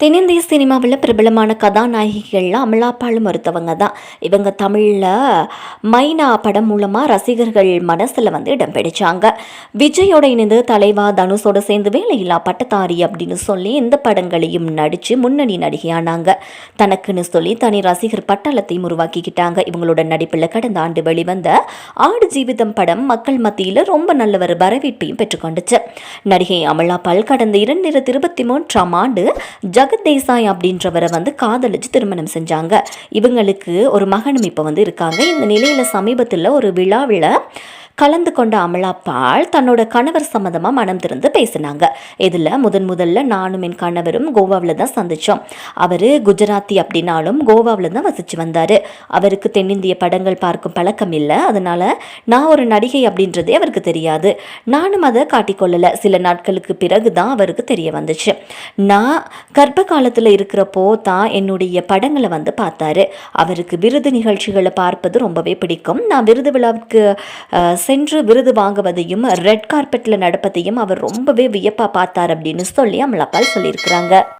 தென்னிந்திய சினிமாவில் பிரபலமான கதாநாயகிகளில் அமலாப்பாலும் ஒருத்தவங்க தான். இவங்க தமிழில் மைனா படம் மூலமாக ரசிகர்கள் மனசில் வந்து இடம் பிடிச்சாங்க. விஜயோட இணைந்து தலைவா தனுஷோட சேர்ந்து வேலையில்லா பட்டதாரி அப்படின்னு சொல்லி இந்த படங்களையும் நடித்து முன்னணி நடிகையானாங்க. தனக்குன்னு சொல்லி தனி ரசிகர் பட்டாளத்தையும் உருவாக்கிக்கிட்டாங்க. இவங்களோட நடிப்பில் கடந்த ஆண்டு வெளிவந்த ஆடு ஜீவிதம் படம் மக்கள் மத்தியில் ரொம்ப நல்ல ஒரு வரவேற்பையும் பெற்றுக்கொண்டுச்சு. நடிகை அமலாபால் கடந்த இரண்டாயிரத்தி இருபத்தி மூன்றாம் ஆண்டு ஜக தேசாய் அப்படின்றவரை வந்து காதலிச்சு திருமணம் செஞ்சாங்க. இவங்களுக்கு ஒரு மகனும் இப்போ வந்து இருக்காங்க. இந்த நிலையில் சமீபத்தில் ஒரு விழாவில் கலந்து கொண்ட அமலாப்பாள் தன்னோட கணவர் சம்மந்தமாக மனம் திறந்து பேசினாங்க. இதில் முதன் முதல்ல நானும் என் கணவரும் கோவாவில் தான் சந்தித்தோம் அவர் குஜராத்தி அப்படின்னாலும் கோவாவில் தான் வசித்து வந்தார். அவருக்கு தென்னிந்திய படங்கள் பார்க்கும் பழக்கம் இல்லை. அதனால் நான் ஒரு நடிகை அப்படின்றதே அவருக்கு தெரியாது. நானும் அதை காட்டிக்கொள்ளலை சில நாட்களுக்கு பிறகு தான் அவருக்கு தெரிய வந்துச்சு. நான் கர்ப்ப காலத்தில் இருக்கிறப்போ தான் என்னுடைய படங்களை வந்து பார்த்தாரு. அவருக்கு விருது நிகழ்ச்சிகளை பார்ப்பது ரொம்பவே பிடிக்கும். நான் விருது விழாவுக்கு சென்று விருது வாங்குவதையும் ரெட் கார்பெட்டில் நடப்பதையும் அவர் ரொம்பவே வியப்பாக பார்த்தார் அப்படின்னு சொல்லி அமலாபால் சொல்லியிருக்கிறாங்க.